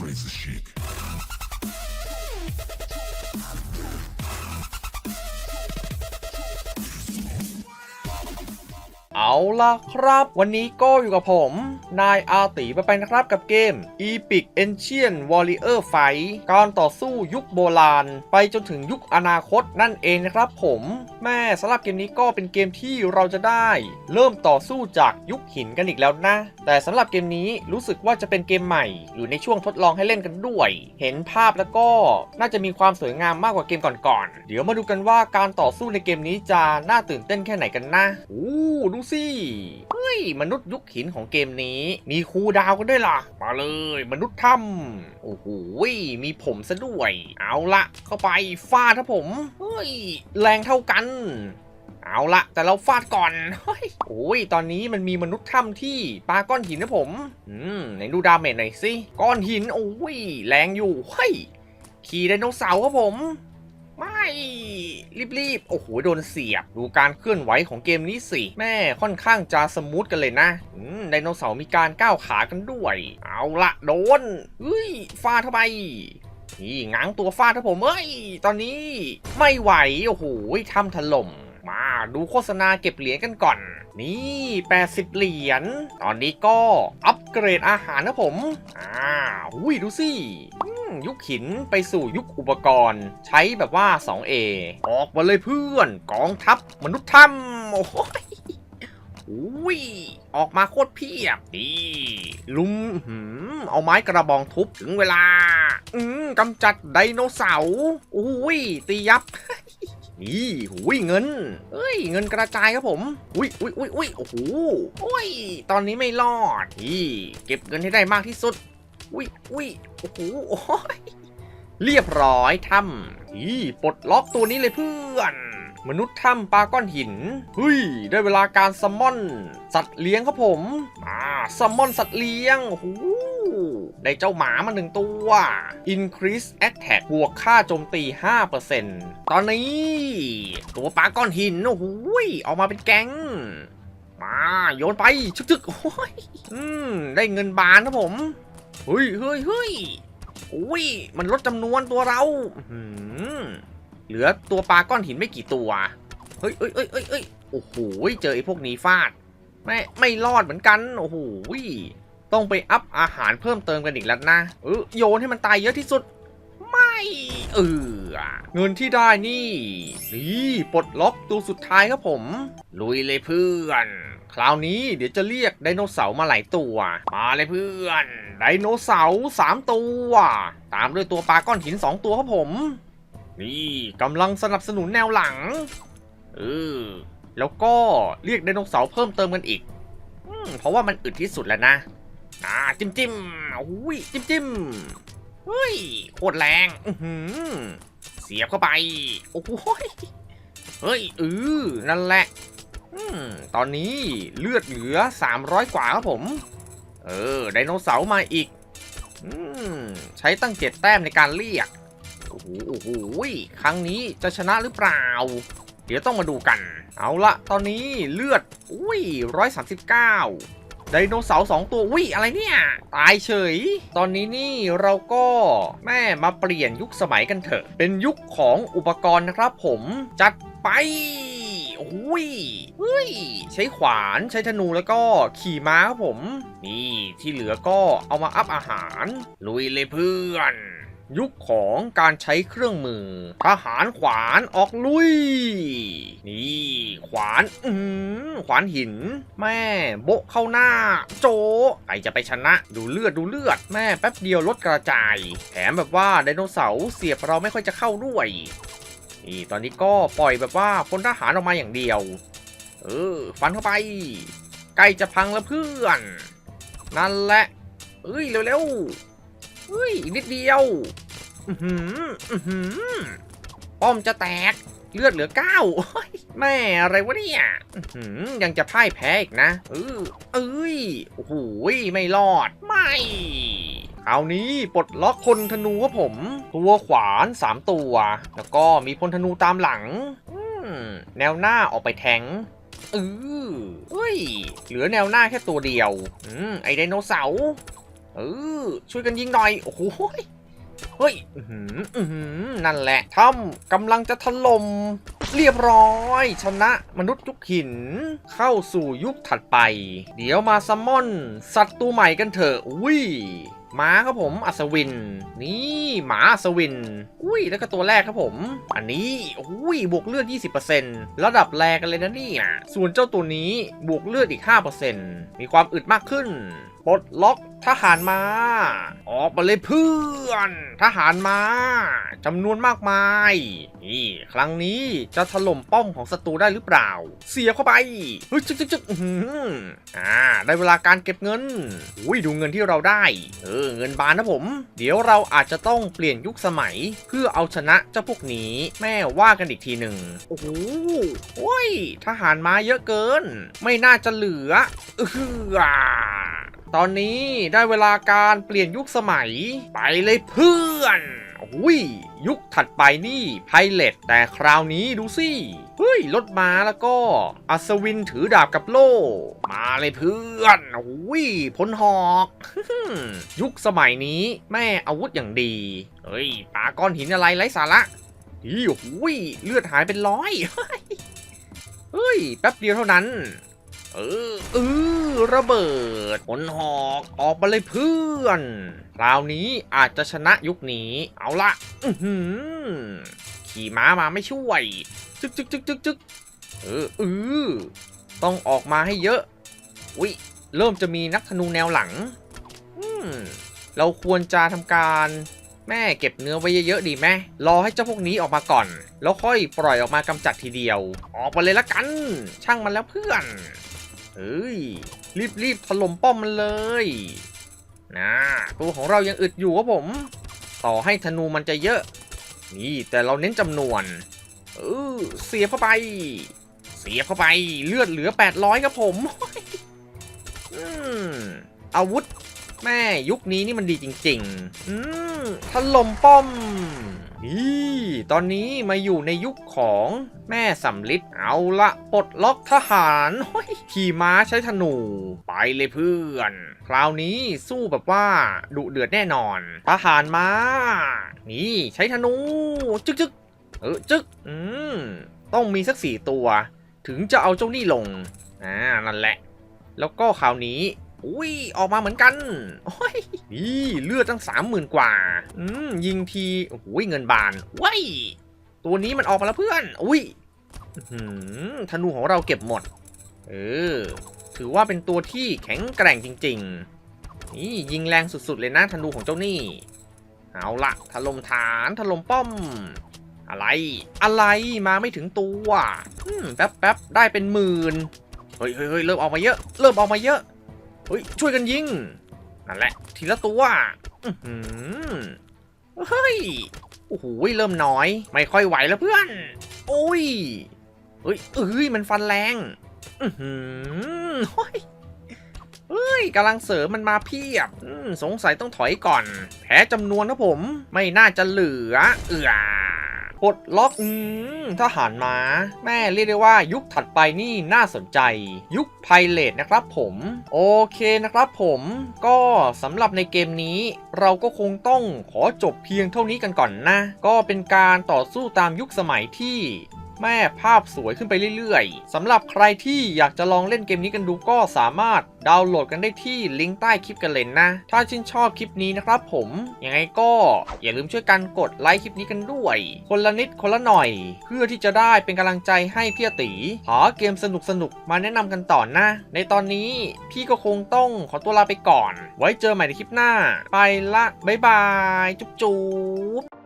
crazy chic. ล่ะครับ วันนี้ก็อยู่กับผม นายอาตีไปไปนะครับกับเกม Epic Ancient Warrior Fight การต่อสู้ยุคโบราณ ไปจนถึงยุคอนาคตนั่นเองนะครับผม แม่สำหรับเกมนี้ก็เป็นเกมที่เราจะได้ เริ่มต่อสู้จากยุคหินกันอีกแล้วนะ แต่สำหรับเกมนี้รู้สึกว่าจะเป็นเกมใหม่ อยู่ในช่วงทดลองให้เล่นกันด้วย เห็นภาพแล้วก็น่าจะมีความสวยงามมากกว่าเกมก่อนๆเดี๋ยวมาดูกันว่าการต่อสู้ในเกมนี้จะน่าตื่นเต้นแค่ไหนกันนะโอ้ดูสิเฮ้ย มนุษย์ยุคหินของเกมนี้ มีคูดาวกันด้วยล่ะ มาเลย มนุษย์ถ้ำโอ้โหมีผมซะด้วย เอาละเข้าไปฟาดครับผม เฮ้ย แรงเท่ากันเอาละแต่เราฟาดก่อนเฮ้ยโอ้ย ตอนนี้มันมีมนุษย์ถ้ำที่ปาก้อนหินนะผม อืมไหนดูดาเมจหน่อยสิ ก้อนหิน โอ้ย แรงอยู่ เฮ้ย ขี่ไดโนเสาร์ครับผม รีบๆ โอ้โห โดนเสียบ ดูการเคลื่อนไหวของเกมนี้สิ แม่ค่อนข้างจะสมูทกันเลยนะอืมไดโนเสาร์มีการก้าวขากันด้วย เอาละโดนเฮ้ยฟาดเข้าไปนี่ง้างตัวฟาดครับผมเอ้ย ตอนนี้ไม่ไหว โอ้โหทำถล่ม มาดูโฆษณาเก็บเหรียญกันก่อน นี่ 80 เหรียญ ตอนนี้ก็อัปเกรดอาหารนะผม อ่าหุยดูสิ ยุคหินไปสู่ยุคอุปกรณ์ ใช้แบบว่า 2A ออกมาเลยเพื่อนกองทัพมนุษย์ถ้ำโอ้ยอุ้ยออกมาโคตรเพียบนี่ลุมหืมเอาไม้กระบองทุบถึงเวลา อืมกำจัดไดโนเสาร์อุ้ยตียับนี่หุยเงิน เอ้ย เงินกระจายครับผม อุ้ยอุ้ยอุ้ยอุ้ยโอ้โหโอ้ย ตอนนี้ไม่รอดนี่เก็บเงินให้ได้มากที่สุด อุ้ยอุ้ยโอ้โหเรียบร้อยทำนี่ปลดล็อกตัวนี้เลยเพื่อน มนุษย์ถ้ำปลาก้อนหินเฮ้ยได้เวลาการซัมมอน สัตว์เลี้ยงครับผมอ่าซัมมอนสัตว์เลี้ยงโอ้โหได้เจ้าหมามาหนึ่งตัว Increase Attack บวกค่าโจมตี 5%ตอนนี้ ตัวปลาก้อนหิน โอ้โหออกมาเป็นแก๊ง มา โยนไปชึกๆโอ้ยอืม ได้เงินบานครับผม เฮ้ยเฮ้ยเฮ้ยอุ้ยมันลดจำนวนตัวเราหือเหลือตัวปลาก้อนหินไม่กี่ตัว เฮ้ยเฮ้ยเฮ้ยเฮ้ยเฮ้ยโอ้โหเจอไอ้พวกนี้ฟาด ไม่ไม่รอดเหมือนกัน โอ้โหต้องไปอัพอาหารเพิ่มเติมกันอีกแล้วนะ เออโยนให้มันตายเยอะที่สุด ไม่เออเงินที่ได้นี่ นี่ปลดล็อกตัวสุดท้ายครับผม ลุยเลยเพื่อน คราวนี้เดี๋ยวจะเรียกไดโนเสาร์มาหลายตัว มาเลยเพื่อน ไดโนเสาร์สามตัว ตามด้วยตัวปลาก้อนหินสองตัวครับผม นี่กำลังสนับสนุนแนวหลัง เออ แล้วก็เรียกไดโนเสาร์เพิ่มเติมกันอีกอเพราะว่ามันอึดที่สุดแล้วนะ อ่า จิ้มจิ้มอุ้ยจิ้มจิ้มเฮ้ย โคตรแรง อือหือเสียบเข้าไป โอ้โหเฮ้ยเออนั่นแหละ ตอนนี้เลือดเหลือ 300 กว่าครับผม เออ ไดโนเสาร์มาอีกอใช้ตั้งเจ็ดแต้มในการเรียก โอ้โหโอ้โหครั้งนี้จะชนะหรือเปล่า เดี๋ยวต้องมาดูกัน เอาละตอนนี้เลือด อุ้ยร้อยสามสิบเก้าไดโนเสาร์สองตัวอุ้ยอะไรเนี่ย ตายเฉย ตอนนี้นี่เราก็แม่มาเปลี่ยนยุคสมัยกันเถอะ เป็นยุคของอุปกรณ์นะครับผม จัดไป โอ้ยเฮ้ย ใช้ขวานใช้ธนูแล้วก็ขี่ม้าครับผม นี่ที่เหลือก็เอามาอัพอาหาร ลุยเลยเพื่อน ยุคของการใช้เครื่องมือ ทหารขวานออกลุย นี่ ขวานอืมขวานหิน แม่โบะเข้าหน้า โจใครจะไปชนะดูเลือดดูเลือด แม่แป๊บเดียวลดกระจาย แถมแบบว่าไดโนเสาร์เสียบเราไม่ค่อยจะเข้าด้วย นี่ตอนนี้ก็ปล่อยแบบว่าพลทหารออกมาอย่างเดียว เออ ฟันเข้าไป ใกล้จะพังแล้วเพื่อน นั่นแหละ เอ้ยเร็วๆเฮ้ยนิดเดียว อือหืออือหือป้อมจะแตก เลือดเหลือเก้าแม่อะไรวะเนี่ยยังจะพ่ายแพ้อีกนะ เออเอ้ย โอ้โหไม่รอด ไม่ คราวนี้ปลดล็อกพลธนูครับผม ตัวขวาน3ตัว แล้วก็มีพลธนูตามหลังแนวหน้าออกไปแทงเออเฮ้ย เหลือแนวหน้าแค่ตัวเดียว อืม ไอไดโนเสาร์เออ ช่วยกันยิงหน่อย โอ้โหเฮ้ย อื้อหืออื้อหือนั่นแหละถ้ำกำลังจะถล่ม เรียบร้อย ชนะมนุษย์ยุคหิน เข้าสู่ยุคถัดไป เดี๋ยวมาซัมมอน สัตว์ตัวใหม่กันเถอะ อุ้ย มาครับผมอัศวิน นี่หมาอัศวิน อุ้ยแล้วก็ตัวแรกครับผม อันนี้อุ้ยบวกเลือด 20%ระดับแรกันเลยนะเนี่ยส่วนเจ้าตัวนี้บวกเลือดอีก 5%มีความอึดมากขึ้นปลดล็อกทหารมา ออกมาเลยเพื่อน ทหารมาจำนวนมากมาย นี่ ครั้งนี้จะถล่มป้อมของศัตรูได้หรือเปล่า เสียเข้าไปเฮ้ยจึ๊กจึ๊กอื้มอ่าได้เวลาการเก็บเงิน อุ้ยดูเงินที่เราได้ เออเงินบานนะผม เดี๋ยวเราอาจจะต้องเปลี่ยนยุคสมัย เพื่อเอาชนะเจ้าพวกนี้ แม่ว่ากันอีกทีหนึ่งโอ้โหโอ้ยทหารมาเยอะเกิน ไม่น่าจะเหลือเออตอนนี้ได้เวลาการเปลี่ยนยุคสมัยไปเลยเพื่อน อุ้ยยุคถัดไปนี่ไพเลตแต่คราวนี้ดูสิเฮ้ยรถมาแล้วก็อัศวินถือดาบกับโล่ มาเลยเพื่อนอุ้ยพลหอกยุคสมัยนี้แม่อาวุธอย่างดีเฮ้ยปาก้อนหินอะไรไร้สาระดีโอ้ยเลือดหายเป็นร้อยเฮ้ยแป๊บเดียวเท่านั้น เออเออระเบิดผลหอกออกมาเลยเพื่อนคราวนี้อาจจะชนะยุคนี้ เอาละขี่ม้ามาไม่ช่วยจึกจึกจึกจึกจึกเออเออต้องออกมาให้เยอะอุ้ยเริ่มจะมีนักธนูแนวหลังเราควรจะทำการแม่เก็บเนื้อไว้เยอะๆดีไหมรอให้เจ้าพวกนี้ออกมาก่อน แล้วค่อยปล่อยออกมากำจัดทีเดียว ออกไปเลยละกัน ช่างมันแล้วเพื่อน เอ้ย รีบๆถล่มป้อมมันเลยนะตัวของเรายังอึดอยู่ครับผม ต่อให้ธนูมันจะเยอะ นี่แต่เราเน้นจำนวนเออเสียบเข้าไป เสียบเข้าไปเลือดเหลือ 800 ครับผมอืมอาวุธ แม่ยุคนี้นี่มันดีจริง ๆ อืมถล่มป้อม นี่ตอนนี้มาอยู่ในยุคของแม่สำลิดเอาละปลดล็อกทหารขี่ม้าใช้ธนู ไปเลยเพื่อน คราวนี้สู้แบบว่าดุเดือดแน่นอนทหารมานี่ใช้ธนู จึกจึกเออจึกอืมต้องมีสักสี่ตัว ถึงจะเอาเจ้านี่ลงอ่านั่นแหละ แล้วก็คราวนี้อุ้ยออกมาเหมือนกันโอ้ย นี่เลือดตั้งสามหมื่นกว่า อืมยิงทีโอ้โหเงินบานว้ยตัวนี้มันออกมาแล้วเพื่อน อุ้ยหือธนูของเราเก็บหมด เออ ถือว่าเป็นตัวที่แข็งแกร่งจริง ๆ นี่ยิงแรงสุดๆเลยนะธนูของเจ้านี่ เอาละถล่มฐานถล่มป้อม อะไร อะไรมาไม่ถึงตัวอืมแป๊บแป๊บได้เป็นหมื่นเฮ้ยเฮ้ยเฮ้ยเริ่มออกมาเยอะ เริ่มออกมาเยอะ เฮ้ยช่วยกันยิง นั่นแหละ ทีละตัวอื้อหือเฮ้ย โอ้โห เริ่มน้อย ไม่ค่อยไหวแล้วเพื่อน โอ้ยเฮ้ยเอ้ย มันฟันแรง อือหือเฮ้ยเฮ้ยกำลังเสริมมันมาเพียบอมสงสัยต้องถอยก่อน แพ้จำนวนนะผม ไม่น่าจะเหลือ เอือ ปลดล็อกอืมทหารม้า แม่เรียกได้ว่ายุคถัดไปนี่น่าสนใจ ยุคไพเลตนะครับผม โอเคนะครับผมก็สำหรับในเกมนี้ เราก็คงต้องขอจบเพียงเท่านี้กันก่อนนะ ก็เป็นการต่อสู้ตามยุคสมัยที่ แม่ภาพสวยขึ้นไปเรื่อยๆสำหรับใครที่อยากจะลองเล่นเกมนี้กันดูก็สามารถดาวน์โหลดกันได้ที่ลิงก์ใต้คลิปกันเลยนะ ถ้าชื่นชอบคลิปนี้นะครับผม ยังไงก็อย่าลืมช่วยกันกดไลค์คลิปนี้กันด้วย คนละนิดคนละหน่อย เพื่อที่จะได้เป็นกำลังใจให้พี่ตีหาเกมสนุกๆมาแนะนำกันต่อนะ ในตอนนี้พี่ก็คงต้องขอตัวลาไปก่อน ไว้เจอใหม่ในคลิปหน้า ไปละบ๊ายบาย จุ๊บจุ๊บ